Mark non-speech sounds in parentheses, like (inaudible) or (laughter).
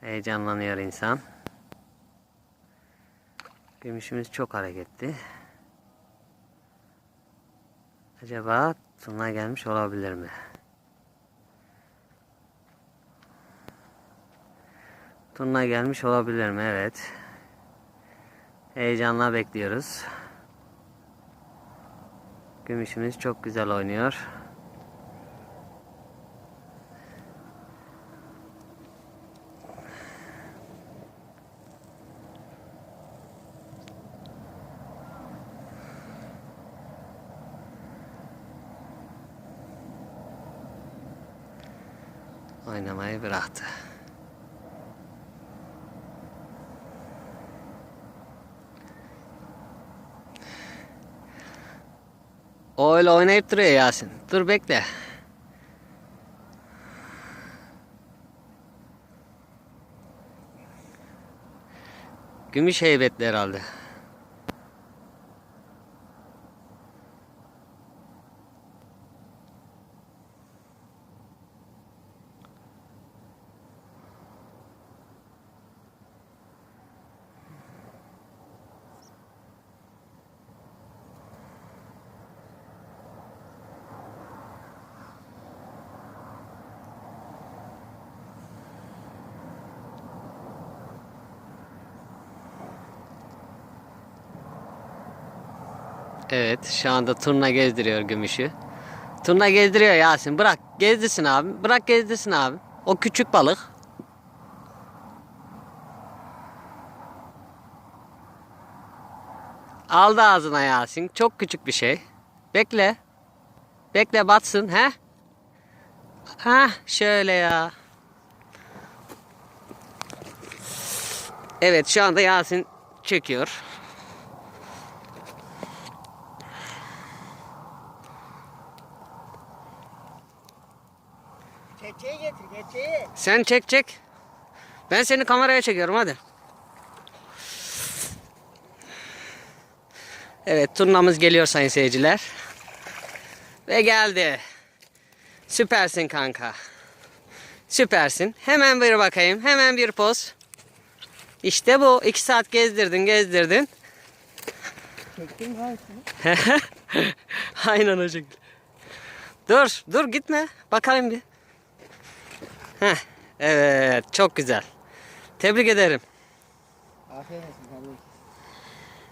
Heyecanlanıyor insan. Gümüşümüz çok hareketli. Acaba turna gelmiş olabilir mi? Turna gelmiş olabilir mi? Evet. Heyecanla bekliyoruz. Gümüşümüz çok güzel oynuyor. Oynamayı bıraktı. O öyle oynayıp duruyor Yasin. Dur bekle. Gümüş heybetli herhalde. Evet şu anda turna gezdiriyor gümüşü. Turna gezdiriyor Yasin. Bırak gezdirsin abi. Bırak gezdirsin abi. O küçük balık. Aldı ağzına Yasin. Çok küçük bir şey. Bekle. Bekle batsın. He? Ha şöyle ya. Evet şu anda Yasin çekiyor. Keçeyi getir keçeyi. Sen çek çek. Ben seni kameraya çekiyorum hadi. Evet turnamız geliyor sayın seyirciler. Ve geldi. Süpersin kanka. Süpersin. Hemen bir bakayım. Hemen bir poz. İşte bu. iki saat gezdirdin gezdirdin. Karşısını. (laughs) Aynen o şekilde. Dur dur gitme. Bakalım bir. Heh, evet çok güzel. Tebrik ederim. Aferin olsun.